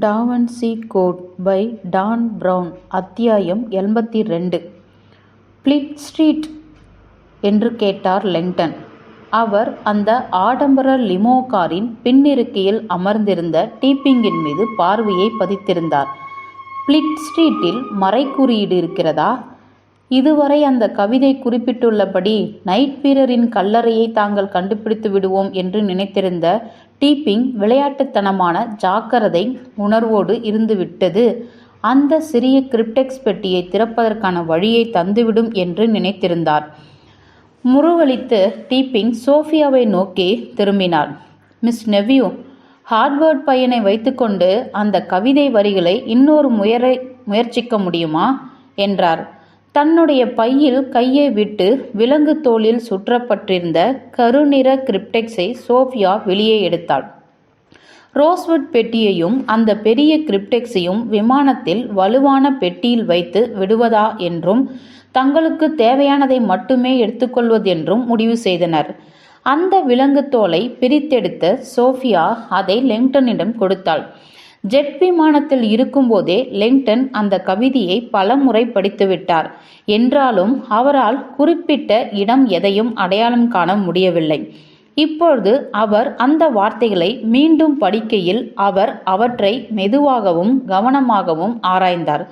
Da Vinci code by Dan Brown அத்தியாயம் எண்பத்தி ரெண்டு பிளிட் ஸ்ட்ரீட் என்று கேட்டார் லெங்டன். அவர் அந்த ஆடம்பர லிமோ காரின் பின்னிருக்கையில் அமர்ந்திருந்த டீப்பிங்கின் மீது பார்வையை பதித்திருந்தார். பிளிட் ஸ்ட்ரீட்டில் மறைக்குறியீடு இருக்கிறதா? இதுவரை அந்த கவிதை குறிப்பிட்டுள்ளபடி நைட் வீரரின் கல்லறையை தாங்கள் கண்டுபிடித்து விடுவோம் என்று நினைத்திருந்த டீப்பிங் விளையாட்டுத்தனமான ஜாக்கிரதை உணர்வோடு இருந்துவிட்டது அந்த சிறிய கிரிப்டெக்ஸ் பெட்டியை திறப்பதற்கான வழியை தந்துவிடும் என்று நினைத்திருந்தார். முருவளித்து டீப்பிங் சோஃபியாவை நோக்கி திரும்பினார். மிஸ் நெவ்யூ ஹார்ட்வேர்ட் பையனை வைத்துக்கொண்டு அந்த கவிதை வரிகளை இன்னொரு முயறை முயற்சிக்க முடியுமா? என்றார். தன்னுடைய பையில் கையை விட்டு விலங்கு தோளில் சுற்றப்பட்டிருந்த கருநிற கிரிப்டெக்ஸை சோஃபியா வெளியே எடுத்தாள். ரோஸ்வுட் பெட்டியையும் அந்த பெரிய கிரிப்டெக்ஸையும் விமானத்தில் வலுவான பெட்டியில் வைத்து விடுவதா என்றும் தங்களுக்கு தேவையானதை மட்டுமே எடுத்துக்கொள்வதென்றும் முடிவு செய்தனர். அந்த விலங்கு தோலை பிரித்தெடுத்த சோஃபியா அதை லெங்டனிடம் கொடுத்தாள். ஜெட் விமானத்தில் இருக்கும்போதே லெங்டன் அந்த கவிதையை பலமுறை படித்துவிட்டார். என்றாலும் அவரால் குறிப்பிட்ட இடம் எதையும் அடையாளம் காண முடியவில்லை. இப்பொழுது அவர் அந்த வார்த்தைகளை மீண்டும் படிக்கையில் அவர் அவற்றை மெதுவாகவும் கவனமாகவும் ஆராய்ந்தார்.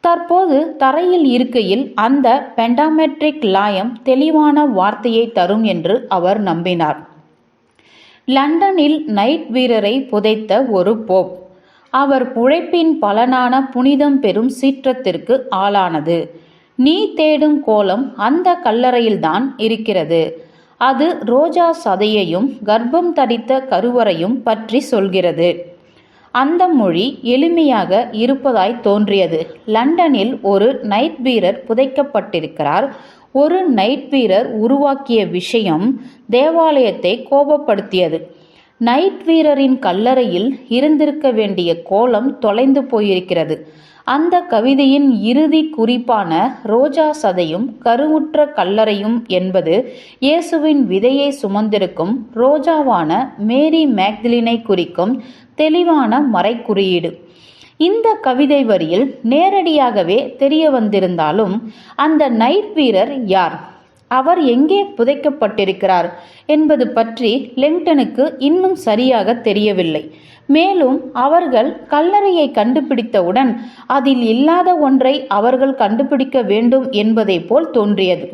தற்போது தரையில் இருக்கையில் அந்த பெண்டாமெட்ரிக் லாயம் தெளிவான வார்த்தையை தரும் என்று அவர் நம்பினார். லண்டனில் நைட் வீரரை புதைத்த ஒரு போப். அவர் உழைப்பின் பலனான புனிதம் பெறும் சீற்றத்திற்கு ஆளானது. நீ தேடும் கோலம் அந்த கல்லறையில்தான் இருக்கிறது. அது ரோஜா சதையையும் கர்ப்பம் தடித்த கருவறையும் பற்றி சொல்கிறது. அந்த மொழி எளிமையாக இருப்பதாய் தோன்றியது. லண்டனில் ஒரு நைட் வீரர் புதைக்கப்பட்டிருக்கிறார். ஒரு நைட் வீரர் உருவாக்கிய விஷயம் தேவாலயத்தை கோபப்படுத்தியது. நைட் வீரரின் கல்லறையில் இருந்திருக்க வேண்டிய கோலம் தொலைந்து போயிருக்கிறது. அந்த கவிதையின் இறுதி குறிப்பான ரோஜா சதையும் கருவுற்ற கல்லறையும் என்பது இயேசுவின் விதையை சுமந்திருக்கும் ரோஜாவான மேரி மேக்திலினை குறிக்கும் தெளிவான மறைக்குறியீடு. இந்த கவிதை வரியில் நேரடியாகவே தெரிய வந்திருந்தாலும் அந்த நைட் வீரர் யார்? அவர் எங்கே புதைக்கப்பட்டிருக்கிறார் என்பது பற்றி லெங்டனுக்கு இன்னும் சரியாக தெரியவில்லை. மேலும் அவர்கள் கல்லறையை கண்டுபிடித்தவுடன் அதில் இல்லாத ஒன்றை அவர்கள் கண்டுபிடிக்க வேண்டும் என்பதை போல் தோன்றியது.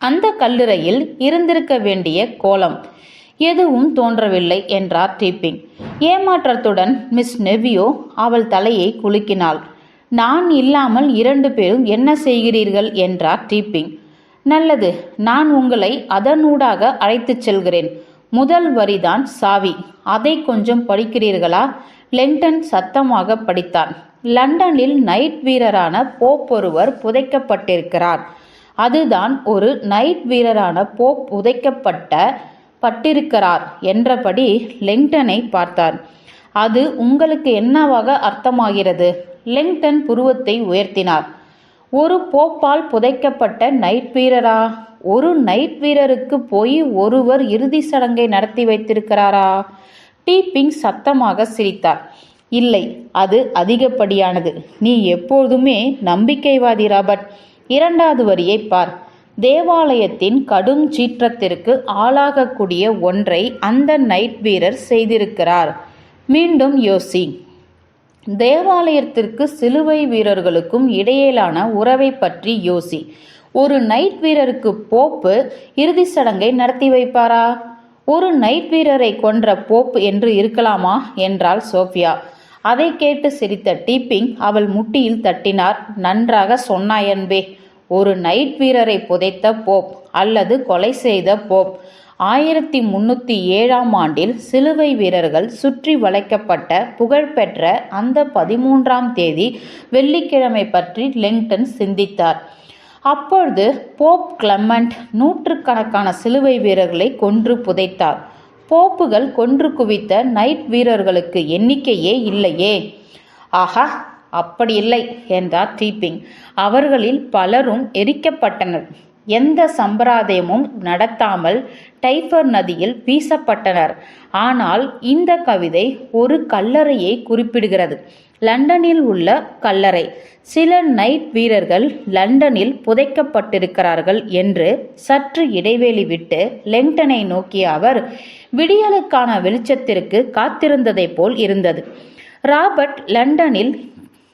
அந்த கல்லறையில் இருந்திருக்க வேண்டிய கோலம் எதுவும் தோன்றவில்லை என்றார் டீப்பிங். ஏமாற்றத்துடன் மிஸ் நெவியோ அவள் தலையை குலுக்கினாள். நான் இல்லாமல் இரண்டு பேரும் என்ன செய்கிறீர்கள்? என்றார் டீப்பிங். நல்லது நான் உங்களை அதனூடாக அழைத்துச் செல்கிறேன். முதல் வரிதான் சாவி. அதை கொஞ்சம் படிக்கிறீர்களா? லெங்டன் சத்தமாக படித்தான். லண்டனில் நைட் வீரரான போப் ஒருவர் புதைக்கப்பட்டிருக்கிறார். அதுதான் ஒரு நைட் வீரரான போப் புதைக்கப்பட்ட பட்டிருக்கிறார் என்றபடி லெங்டனை பார்த்தார் அது உங்களுக்கு என்னவாக அர்த்தமாகிறது? லெங்டன் புருவத்தை உயர்த்தினார். ஒரு போப்பால் புதைக்கப்பட்ட நைட் வீரரா? ஒரு நைட் வீரருக்கு போய் ஒருவர் இறுதி சடங்கை நடத்தி வைத்திருக்கிறாரா? டீப்பிங் சத்தமாக சிரித்தார். இல்லை அது அதிகப்படியானது. நீ எப்போதுமே நம்பிக்கைவாதி ராபர்ட். இரண்டாவது வரியை பார். தேவாலயத்தின் கடும் சீற்றத்திற்கு ஆளாகக்கூடிய ஒன்றை அந்த நைட் வீரர் செய்திருக்கிறார். மீண்டும் யோசி. தேவாலயத்திற்கு சிலுவை வீரர்களுக்கும் இடையிலான உறவை பற்றி யோசி. ஒரு நைட் வீரருக்கு போப்பு இறுதி சடங்கை நடத்தி வைப்பாரா? ஒரு நைட் வீரரை கொன்ற போப் என்று இருக்கலாமா? என்றாள் சோஃபியா. அதை கேட்டு சிரித்த டீப்பிங் அவள் முட்டியில் தட்டினார். நன்றாக சொன்னாயன்பே ஒரு நைட் வீரரை புதைத்த போப் அல்லது கொலை செய்த போப். ஆயிரத்தி முன்னூற்றி ஏழாம் ஆண்டில் சிலுவை வீரர்கள் சுற்றி வளைக்கப்பட்ட புகழ்பெற்ற அந்த பதிமூன்றாம் தேதி வெள்ளிக்கிழமை பற்றி லெங்டன் சிந்தித்தார். அப்பொழுது போப் கிளமண்ட் நூற்றுக்கணக்கான சிலுவை வீரர்களை கொன்று புதைத்தார். போப்புகள் கொன்று குவித்த நைட் வீரர்களுக்கு எண்ணிக்கையே இல்லையே. ஆஹா அப்படி இல்லை என்றார் டீப்பிங் அவர்களில் பலரும் எரிக்கப்பட்டனர். எந்த சம்பிரதாயமும் நடத்தாமல் டைஃபர் நதியில் வீசப்பட்டனர். ஆனால் இந்த கவிதை ஒரு கல்லறையை குறிப்பிடுகிறது. லண்டனில் உள்ள கல்லறை. சில நைட் வீரர்கள் லண்டனில் புதைக்கப்பட்டிருக்கிறார்கள் என்று சற்று இடைவெளி விட்டு லெங்டனை நோக்கிய அவர் விடியலுக்கான வெளிச்சத்திற்கு காத்திருந்ததைப் போல் இருந்தது. ராபர்ட் லண்டனில்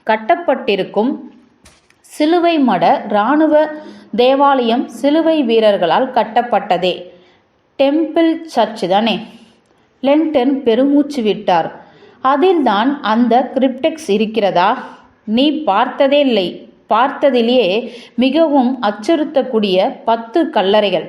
கட்டப்பட்டிருக்கும் சிலுவை மட இராணுவ தேவாலயம் சிலுவை வீரர்களால் கட்டப்பட்டதே. டெம்பிள் சர்ச் தானே? லெங்டன் பெருமூச்சு விட்டார். அதில்தான் அந்த கிரிப்டெக்ஸ் இருக்கிறதா? நீ பார்த்ததே இல்லை பார்த்ததிலேயே மிகவும் அச்சுறுத்தக்கூடிய பத்து கல்லறைகள்.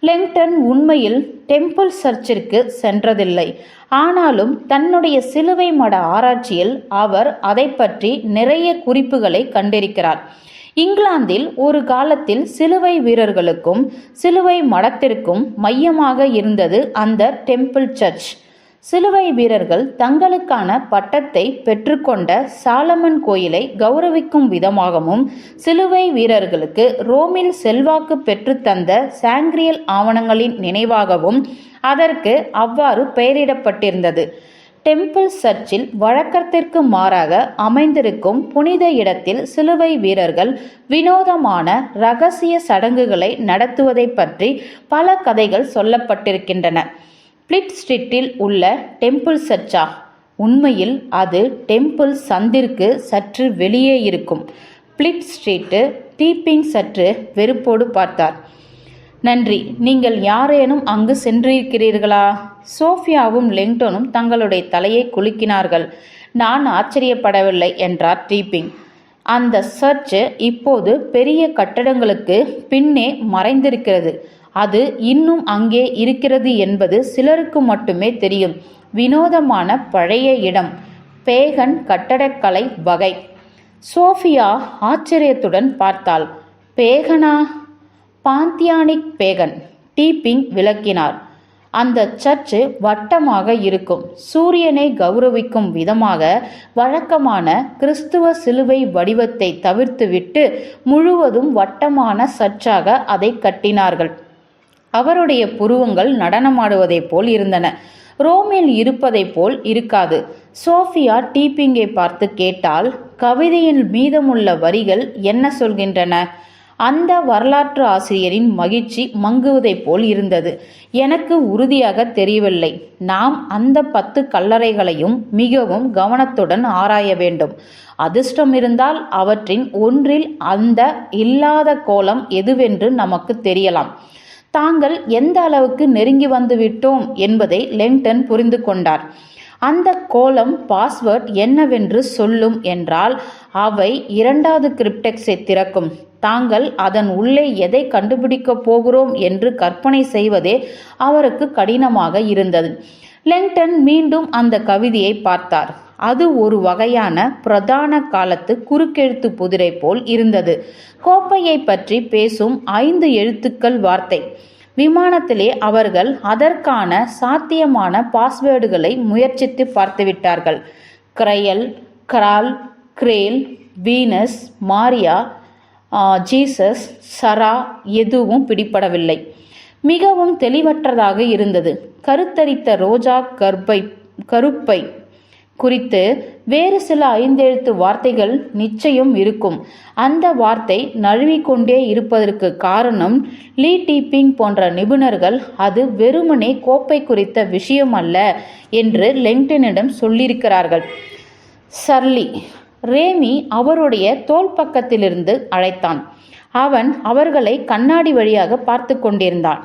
லெங்டன் உண்மையில் டெம்பிள் சர்ச்சிற்கு சென்றதில்லை. ஆனாலும் தன்னுடைய சிலுவை மட ஆராய்ச்சியில் அவர் அதை பற்றி நிறைய குறிப்புகளை கண்டிருக்கிறார். இங்கிலாந்தில் ஒரு காலத்தில் சிலுவை வீரர்களுக்கும் சிலுவை மடத்திற்கும் மையமாக இருந்தது அந்த டெம்பிள் சர்ச். சிலுவை வீரர்கள் தங்களுக்கான பட்டத்தை பெற்றுக்கொண்ட சாலமன் கோயிலை கௌரவிக்கும் விதமாகவும் சிலுவை வீரர்களுக்கு ரோமில் செல்வாக்கு பெற்றுத்தந்த சாங்கிரியல் ஆவணங்களின் நினைவாகவும் அதற்கு அவ்வாறு பெயரிடப்பட்டிருந்தது. டெம்பிள் சர்ச்சில் வழக்கத்திற்கு மாறாக அமைந்திருக்கும் புனித இடத்தில் சிலுவை வீரர்கள் வினோதமான ரகசிய சடங்குகளை நடத்துவதை பற்றி பல கதைகள் சொல்லப்பட்டிருக்கின்றன. ஸ்பிளிட் ஸ்ட்ரீட்டில் உள்ள டெம்பிள் சர்ச்சா. உண்மையில் அது டெம்பிள் சந்திற்கு சற்று வெளியே இருக்கும். பிளிட் ஸ்ட்ரீட்டு தீப்பிங் சற்று வெறுப்போடு பார்த்தார். நன்றி. நீங்கள் யாரேனும் அங்கு சென்றிருக்கிறீர்களா? சோஃபியாவும் லெங்டனும் தங்களுடைய தலையை குலுக்கினார்கள். நான் ஆச்சரியப்படவில்லை என்றார் டீப்பிங். அந்த சர்ச்சு இப்போது பெரிய கட்டடங்களுக்கு பின்னே மறைந்திருக்கிறது. அது இன்னும் அங்கே இருக்கிறது என்பது சிலருக்கு மட்டுமே தெரியும். வினோதமான பழைய இடம். பேகன் கட்டடக்கலை வகை. சோஃபியா ஆச்சரியத்துடன் பார்த்தாள். பேகனா? பாந்தியானிக் பேகன். டீப்பிங் விளக்கினார். அந்த சர்ச்சு வட்டமாக இருக்கும். சூரியனை கௌரவிக்கும் விதமாக வழக்கமான கிறிஸ்துவ சிலுவை வடிவத்தை தவிர்த்துவிட்டு முழுவதும் வட்டமான சர்ச்சாக அதை கட்டினார்கள். அவருடைய புருவங்கள் நடனமாடுவதைப் போல் இருந்தன. ரோமில் இருப்பதைப் போல் இருக்காது. சோஃபியா டீப்பிங்கை பார்த்து கேட்டால் கவிதையின் மீதமுள்ள வரிகள் என்ன சொல்கின்றன? அந்த வரலாற்று ஆசிரியரின் மகிழ்ச்சி மங்குவதைப் போல் இருந்தது. எனக்கு உறுதியாக தெரியவில்லை. நாம் அந்த பத்து கல்லறைகளையும் மிகவும் கவனத்துடன் ஆராய வேண்டும். அதிர்ஷ்டம் இருந்தால் அவற்றின் ஒன்றில் அந்த இல்லாத கோலம் எதுவென்று நமக்கு தெரியலாம். தாங்கள் எந்த அளவுக்கு நெருங்கி வந்துவிட்டோம் என்பதை லெங்டன் புரிந்து கொண்டார். அந்த கோலம் பாஸ்வேர்ட் என்னவென்று சொல்லும் என்றால் அவை இரண்டாவது கிரிப்டெக்ஸை திறக்கும். தாங்கள் அதன் உள்ளே எதை கண்டுபிடிக்கப் போகிறோம் என்று கற்பனை செய்வதே அவருக்கு கடினமாக இருந்தது. லெங்டன் மீண்டும் அந்த கவிதையை பார்த்தார். அது ஒரு வகையான பிரதான காலத்து குறுக்கெழுத்து புதிரை போல் இருந்தது. கோப்பையை பற்றி பேசும் ஐந்து எழுத்துக்கள் வார்த்தை. விமானத்திலே அவர்கள் அதற்கான சாத்தியமான பாஸ்வேர்டுகளை முயற்சித்து பார்த்துவிட்டார்கள். கிரையல் crawl grail Venus Maria Jesus Sara எதுவும் பிடிபடவில்லை மிகவும் தெளிவற்றதாக இருந்தது. கருத்தரித்த ரோஜா கர்ப்பை கருப்பை குறித்து வேறு சில ஐந்தெழுத்து வார்த்தைகள் நிச்சயம் இருக்கும். அந்த வார்த்தை நழுவிக்கொண்டே இருப்பதற்கு காரணம் லீ டீப்பிங் போன்ற நிபுணர்கள் அது வெறுமனே கோப்பை குறித்த விஷயம் அல்ல என்று லெங்டனிடம் சொல்லியிருக்கிறார்கள். சர்லி ரேமி அவருடைய தோல் பக்கத்திலிருந்து அழைத்தான். அவன் அவர்களை கண்ணாடி வழியாக பார்த்து கொண்டிருந்தான்.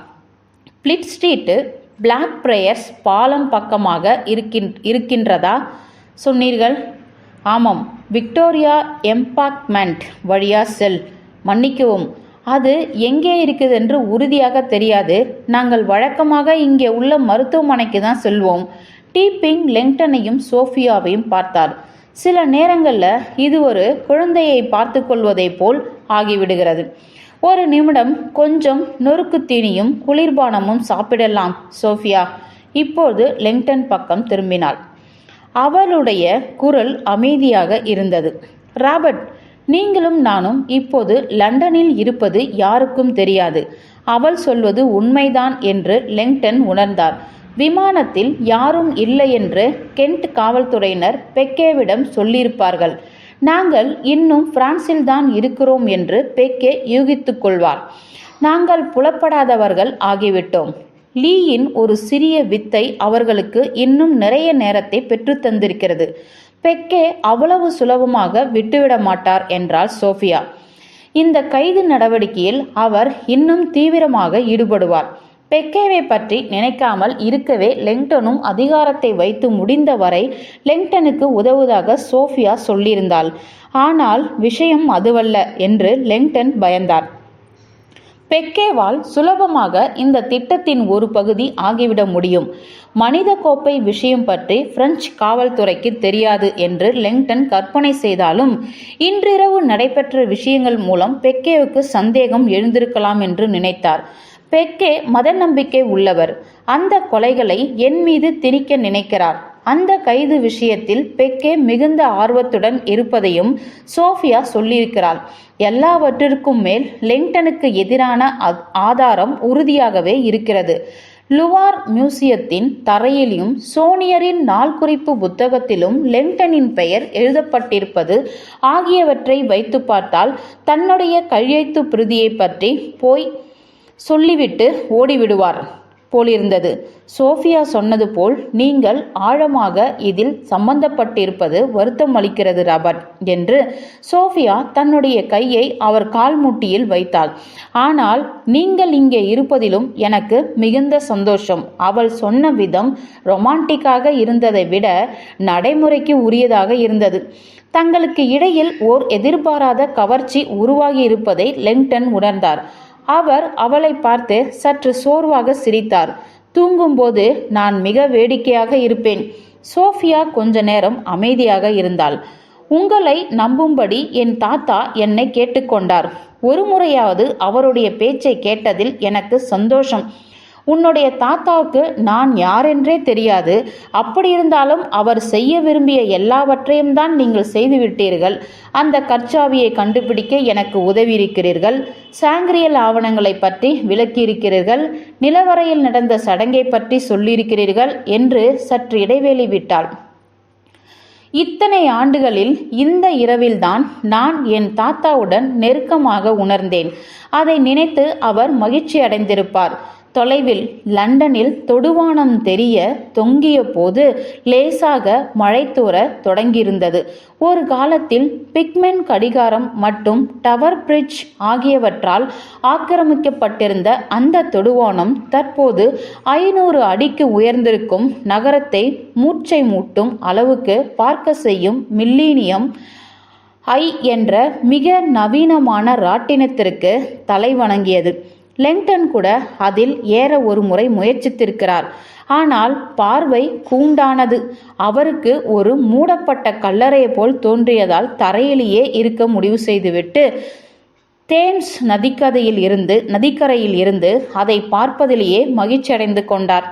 பிளிட் ஸ்ட்ரீட்டு பிளாக் பிரேயர்ஸ் பாலம் பக்கமாக இருக்கின் இருக்கின்றதா? சொன்னீர்கள். ஆமாம். விக்டோரியா எம்பாக்மெண்ட் வழியா செல். மன்னிக்கவும். அது எங்கே இருக்குது என்று உறுதியாக தெரியாது. நாங்கள் வழக்கமாக இங்கே உள்ள மருத்துவமனைக்கு தான் செல்வோம். டீப்பிங் லெங்டனையும் சோஃபியாவையும் பார்த்தார். சில நேரங்களில் இது ஒரு குழந்தையை பார்த்து கொள்வதை போல் ஆகிவிடுகிறது. ஒரு நிமிடம் கொஞ்சம் நொறுக்கு தீனியும் குளிர்பானமும் சாப்பிடலாம் சோஃபியா. இப்போது லெங்டன் பக்கம் திரும்பினாள். அவளுடைய குரல் அமைதியாக இருந்தது. ராபர்ட் நீங்களும் நானும் இப்போது லண்டனில் இருப்பது யாருக்கும் தெரியாது. அவள் சொல்வது உண்மைதான் என்று லெங்டன் உணர்ந்தார். விமானத்தில் யாரும் இல்லை என்று கென்ட் காவல்துறையினர் பெக்கேவிடம் சொல்லியிருப்பார்கள். நாங்கள் இன்னும் பிரான்சில்தான் இருக்கிறோம் என்று பெக்கே யூகித்துக் கொள்வார். நாங்கள் புலப்படாதவர்கள் ஆகிவிட்டோம். லீயின் ஒரு சிறிய வித்தை அவர்களுக்கு இன்னும் நிறைய நேரத்தை பெற்றுத் தந்திருக்கிறது. பெக்கே அவ்வளவு சுலபமாக விட்டுவிட மாட்டார் என்றாள் சோஃபியா. இந்த கைது நடவடிக்கையில் அவர் இன்னும் தீவிரமாக ஈடுபடுவார். பெக்கேவை பற்றி நினைக்காமல் இருக்கவே லெங்டனும் அதிகாரத்தை வைத்து முடிந்தவரை லெங்டனுக்கு உதவுவதாக சோஃபியா சொல்லியிருந்தாள். ஆனால் விஷயம் அதுவல்ல என்று லெங்டன் பயந்தார். பெக்கேவால் சுலபமாக இந்த திட்டத்தின் ஒரு பகுதி ஆகிவிட முடியும். மனித கோப்பை விஷயம் பற்றி பிரெஞ்சு காவல்துறைக்கு தெரியாது என்று லெங்டன் கற்பனை செய்தாலும் இன்றிரவு நடைபெற்ற விஷயங்கள் மூலம் பெக்கேவுக்கு சந்தேகம் எழுந்திருக்கலாம் என்று நினைத்தார். பெக்கே மத நம்பிக்கை உள்ளவர். அந்த கொலைகளை என் மீது திணிக்க நினைக்கிறார். அந்த கைது விஷயத்தில் பெக்கே மிகுந்த ஆர்வத்துடன் இருப்பதையும் சோஃபியா சொல்லியிருக்கிறாள். எல்லாவற்றிற்கும் மேல் லெங்டனுக்கு எதிரான ஆதாரம் உறுதியாகவே இருக்கிறது. லுவார் மியூசியத்தின் தரையிலும் சோனியரின் நாள்குறிப்பு புத்தகத்திலும் லெங்டனின் பெயர் எழுதப்பட்டிருப்பது ஆகியவற்றை வைத்து பார்த்தால் தன்னுடைய கையெழுத்து பிரதியை பற்றி போய் சொல்லிவிட்டு ஓடிவிடுவார் போலிருந்தது. சோஃபியா சொன்னது போல் நீங்கள் ஆழமாக இதில் சம்பந்தப்பட்டிருப்பது வருத்தம் அளிக்கிறது ராபர்ட் என்று சோஃபியா தன்னுடைய கையை அவர் கால்முட்டியில் வைத்தாள். ஆனால் நீங்கள் இங்கே இருப்பதிலும் எனக்கு மிகுந்த சந்தோஷம். அவள் சொன்ன விதம் ரொமான்டிக்காக இருந்ததை விட நடைமுறைக்கு உரியதாக இருந்தது. தங்களுக்கு இடையில் ஓர் எதிர்பாராத கவர்ச்சி உருவாகி இருப்பதை லெங்டன் உணர்ந்தார். அவர் அவளை பார்த்து சற்று சோர்வாக சிரித்தார். தூங்கும்போது நான் மிக வேடிக்கையாக இருப்பேன். சோஃபியா கொஞ்ச நேரம் அமைதியாக இருந்தாள். உங்களை நம்பும்படி என் தாத்தா என்னை கேட்டுக்கொண்டார். ஒரு முறையாவது அவருடைய பேச்சை கேட்டதில் எனக்கு சந்தோஷம். உன்னுடைய தாத்தாவுக்கு நான் யாரென்றே தெரியாது. அப்படி இருந்தாலும் அவர் செய்ய விரும்பிய எல்லாவற்றையும் தான் நீங்கள் செய்துவிட்டீர்கள் அந்த கற்சாவியை கண்டுபிடிக்க எனக்கு உதவியிருக்கிறீர்கள் சாங்கிரியல் ஆவணங்களை பற்றி விளக்கியிருக்கிறீர்கள். நிலவரையில் நடந்த சடங்கை பற்றி சொல்லியிருக்கிறீர்கள் என்று சற்று இடைவேளை விட்டாள். இத்தனை ஆண்டுகளில் இந்த இரவில்தான் நான் என் தாத்தாவுடன் நெருக்கமாக உணர்ந்தேன். அதை நினைத்து அவர் மகிழ்ச்சி அடைந்திருப்பார் தொலைவில் லண்டனில் தொடுவானம் தெரிய தொங்கிய போது லேசாக மழை தூர தொடங்கியிருந்தது. ஒரு காலத்தில் பிக்மென் கடிகாரம் மற்றும் டவர் பிரிட்ஜ் ஆகியவற்றால் ஆக்கிரமிக்கப்பட்டிருந்த அந்த தொடுவானம் தற்போது ஐநூறு அடிக்கு உயர்ந்திருக்கும் நகரத்தை மூச்சை மூட்டும் அளவுக்கு பார்க்க செய்யும் மில்லீனியம் ஐ என்ற மிக நவீனமான ராட்டினத்திற்கு தலை வணங்கியது. லெங்டன் கூட அதில் ஏற ஒரு முறை முயற்சித்திருக்கிறார். ஆனால் பார்வை கூண்டானது. அவருக்கு ஒரு மூடப்பட்ட கல்லறையை போல் தோன்றியதால் தரையிலேயே இருக்க முடிவு செய்துவிட்டு தேம்ஸ் நதிக்கதையில் இருந்து நதிக்கரையில் இருந்து அதை பார்ப்பதிலேயே மகிழ்ச்சியடைந்து கொண்டார்.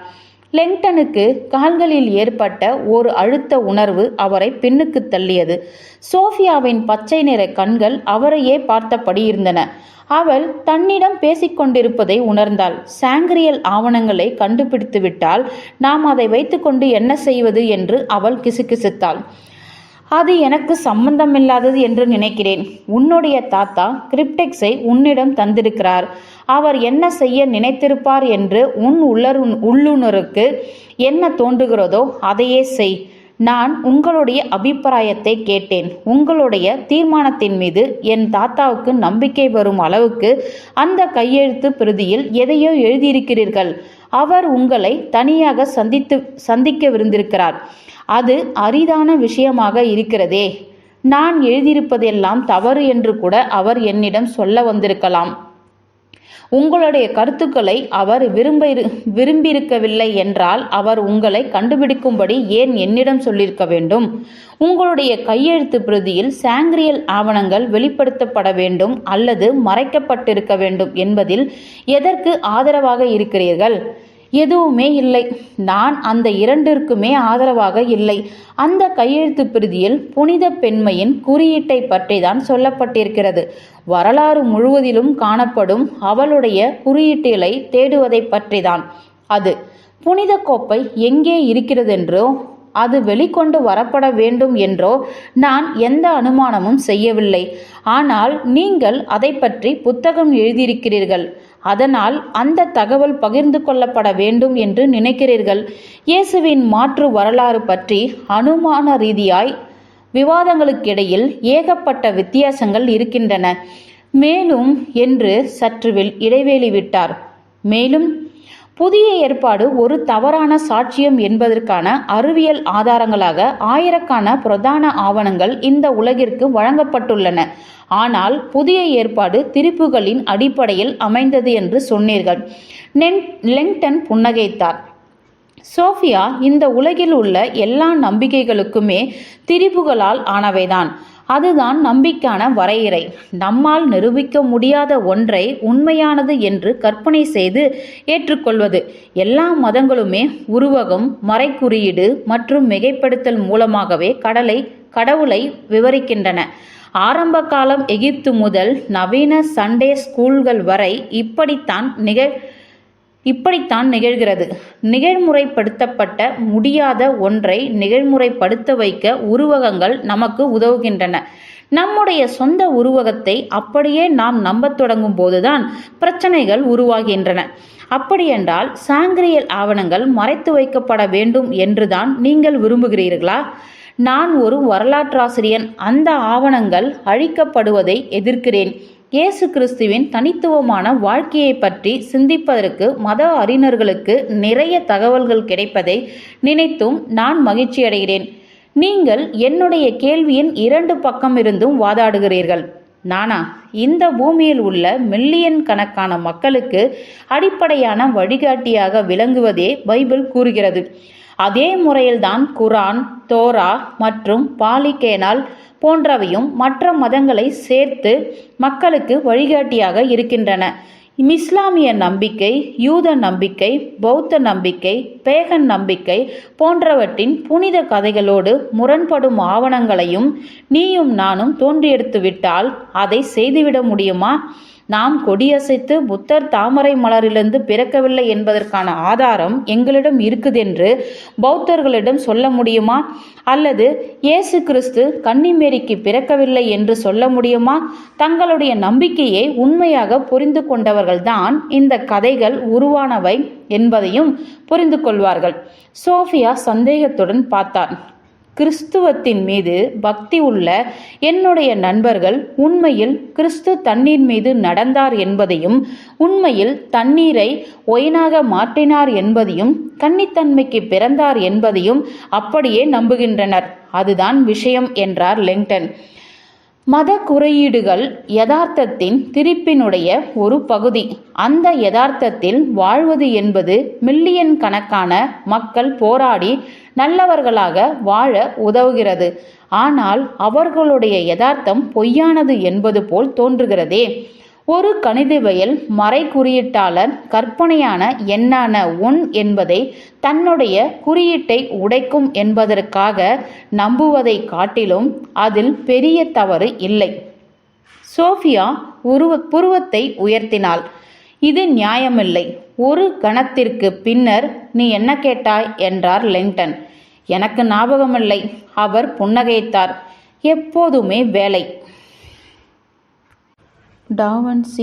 லெங்டனுக்கு கால்களில் ஏற்பட்ட ஒரு அழுத்த உணர்வு அவரை பின்னுக்கு தள்ளியது. சோஃபியாவின் பச்சை நிற கண்கள் அவரையே பார்த்தபடி இருந்தன. அவள் தன்னிடம் பேசிக்கொண்டிருப்பதை உணர்ந்தாள். சாங்கிரியல் ஆவணங்களை கண்டுபிடித்து விட்டால் நாம் அதை வைத்துக்கொண்டு என்ன செய்வது என்று அவள் கிசுகிசுத்தாள். அது எனக்கு சம்பந்தமில்லாதது என்று நினைக்கிறேன். உன்னுடைய தாத்தா கிரிப்டெக்ஸை உன்னிடம் தந்திருக்கிறார். அவர் என்ன செய்ய நினைத்திருப்பார் என்று உன் உள்ளரு உள்ளுணருக்கு என்ன தோன்றுகிறதோ அதையே செய். நான் உங்களுடைய அபிப்பிராயத்தை கேட்டேன். உங்களுடைய தீர்மானத்தின் மீது என் தாத்தாவுக்கு நம்பிக்கை வரும் அளவுக்கு அந்த கையெழுத்து பிரதியில் எதையோ எழுதியிருக்கிறீர்கள். அவர் உங்களை தனியாக சந்தித்து சந்திக்கவிருந்திருக்கிறார் அது அரிதான விஷயமாக இருக்கிறதே. நான் எழுதியிருப்பதெல்லாம் தவறு என்று கூட அவர் என்னிடம் சொல்ல வந்திருக்கலாம். உங்களுடைய கருத்துக்களை அவர் விரும்ப விரும்பியிருக்கவில்லை என்றால் அவர் உங்களை கண்டுபிடிக்கும்படி ஏன் என்னிடம் சொல்லியிருக்க வேண்டும்? உங்களுடைய கையெழுத்து பிரதியில் சாங்கிரியல் ஆவணங்கள் வெளிப்படுத்தப்பட வேண்டும் அல்லது மறைக்கப்பட்டிருக்க வேண்டும் என்பதில் எதற்கு ஆதரவாக இருக்கிறீர்கள்? எதுவுமே இல்லை. நான் அந்த இரண்டிற்குமே ஆதரவாக இல்லை. அந்த கையெழுத்து பிரதியில் புனித பெண்மையின் குறியீட்டை பற்றி தான் சொல்லப்பட்டிருக்கிறது. வரலாறு முழுவதிலும் காணப்படும் அவளுடைய குறியீட்டுகளை தேடுவதை பற்றிதான். அது புனித கோப்பை எங்கே இருக்கிறதென்றோ அது வெளிக்கொண்டு வரப்பட வேண்டும் என்றோ நான் எந்த அனுமானமும் செய்யவில்லை. ஆனால் நீங்கள் அதை பற்றி புத்தகம் எழுதியிருக்கிறீர்கள். அதனால் அந்த தகவல் பகிர்ந்து கொள்ளப்பட வேண்டும் என்று நினைக்கிறீர்கள். இயேசுவின் மாற்று வரலாறு பற்றி அனுமான ரீதியாய் விவாதங்களுக்கிடையில் ஏகப்பட்ட வித்தியாசங்கள் இருக்கின்றன. மேலும் என்று சற்று இடைவேளி விட்டார். மேலும் புதிய ஏற்பாடு ஒரு தவறான சாட்சியம் என்பதற்கான அறிவியல் ஆதாரங்களாக ஆயிரக்கான பிரதான ஆவணங்கள் இந்த உலகிற்கு வழங்கப்பட்டுள்ளன. ஆனால் புதிய ஏற்பாடு திருப்புகளின் அடிப்படையில் அமைந்தது என்று சொன்னீர்கள். நென் லெங்டன் புன்னகைத்தார். சோஃபியா இந்த உலகில் உள்ள எல்லா நம்பிக்கைகளுக்குமே திரிப்புகளால் ஆனவைதான். அதுதான் நம்பிக்கான வரையறை. நம்மால் நிரூபிக்க முடியாத ஒன்றை உண்மையானது என்று கற்பனை செய்து ஏற்றுக்கொள்வது. எல்லா மதங்களுமே உருவகம் மறைக்குறியீடு மற்றும் மிகைப்படுத்தல் மூலமாகவே கடலை கடவுளை விவரிக்கின்றன. ஆரம்ப காலம் எகிப்து முதல் நவீன சண்டே ஸ்கூல்கள் வரை இப்படித்தான் நிகழ் இப்படித்தான் நிகழ்கிறது. நிகழ்முறைப்படுத்தப்பட்ட முடியாத ஒன்றை நிகழ்முறைப்படுத்த வைக்க உருவகங்கள் நமக்கு உதவுகின்றன. நம்முடைய சொந்த உருவகத்தை அப்படியே நாம் நம்பத் தொடங்கும் போதுதான் பிரச்சனைகள் உருவாகின்றன. அப்படியென்றால் சாங்கிரியல் ஆவணங்கள் மறைத்து வைக்கப்பட வேண்டும் என்றுதான் நீங்கள் விரும்புகிறீர்களா? நான் ஒரு வரலாற்றாசிரியன். அந்த ஆவணங்கள் அழிக்கப்படுவதை எதிர்க்கிறேன். இயேசு கிறிஸ்துவின் தனித்துவமான வாழ்க்கையை பற்றி சிந்திப்பதற்கு மத அறிஞர்களுக்கு நிறைய தகவல்கள் கிடைப்பதை நினைத்தும் நான் மகிழ்ச்சியடைகிறேன். நீங்கள் என்னுடைய கேள்வியின் இரண்டு பக்கம் இருந்தும் வாதாடுகிறீர்கள். நானா? இந்த பூமியில் உள்ள மில்லியன் கணக்கான மக்களுக்கு அடிப்படையான வழிகாட்டியாக விளங்குவதே பைபிள் கூறுகிறது. அதே முறையில்தான் குரான் தோரா மற்றும் பாலிகேனால் போன்றவையும் மற்ற மதங்களை சேர்த்து மக்களுக்கு வழிகாட்டியாக இருக்கின்றன. இஸ்லாமிய நம்பிக்கை யூத நம்பிக்கை பௌத்த நம்பிக்கை பேகன் நம்பிக்கை போன்றவற்றின் புனித கதைகளோடு முரண்படும் ஆவணங்களையும் நீயும் நானும் தோன்றியெடுத்து விட்டால் அதை செய்துவிட முடியுமா? நாம் கொடியசைத்து புத்தர் தாமரை மலரிலிருந்து பிறக்கவில்லை என்பதற்கான ஆதாரம் எங்களிடம் இருக்குதென்று பௌத்தர்களிடம் சொல்ல முடியுமா? அல்லது இயேசு கிறிஸ்து கன்னிமேரிக்கு பிறக்கவில்லை என்று சொல்ல முடியுமா? தங்களுடைய நம்பிக்கையை உண்மையாக புரிந்து கொண்டவர்கள்தான் இந்த கதைகள் உருவானவை என்பதையும் புரிந்து கொள்வார்கள். சோஃபியா சந்தேகத்துடன் பார்த்தார் கிறிஸ்துவத்தின் மீது பக்தி உள்ள என்னுடைய நண்பர்கள் உண்மையில் கிறிஸ்து தண்ணீர் மீது நடந்தார் என்பதையும் உண்மையில் தண்ணீரை ஒயினாக மாற்றினார் என்பதையும் கன்னித்தன்மைக்கு பிறந்தார் என்பதையும் அப்படியே நம்புகின்றனர். அதுதான் விஷயம் என்றார் லெங்டன். மத குறியீடுகள் யதார்த்தத்தின் திரிப்பினுடைய ஒரு பகுதி. அந்த யதார்த்தத்தில் வாழ்வது என்பது மில்லியன் கணக்கான மக்கள் போராடி நல்லவர்களாக வாழ உதவுகிறது. ஆனால் அவர்களுடைய யதார்த்தம் பொய்யானது என்பது போல் தோன்றுகிறதே. ஒரு கணிதவியல் மறை குறியீட்டாளர் கற்பனையான எண்ணான ஒன் என்பதை தன்னுடைய குறியீட்டை உடைக்கும் என்பதற்காக நம்புவதை காட்டிலும் அதில் பெரிய தவறு இல்லை. சோஃபியா உருவ புருவத்தை உயர்த்தினாள். இது நியாயமில்லை. ஒரு கணத்திற்கு பின்னர் நீ என்ன கேட்டாய்? என்றார் லெங்டன். எனக்கு ஞாபகமில்லை. அவர் புன்னகைத்தார். எப்போதுமே வேலை. டாவன்சி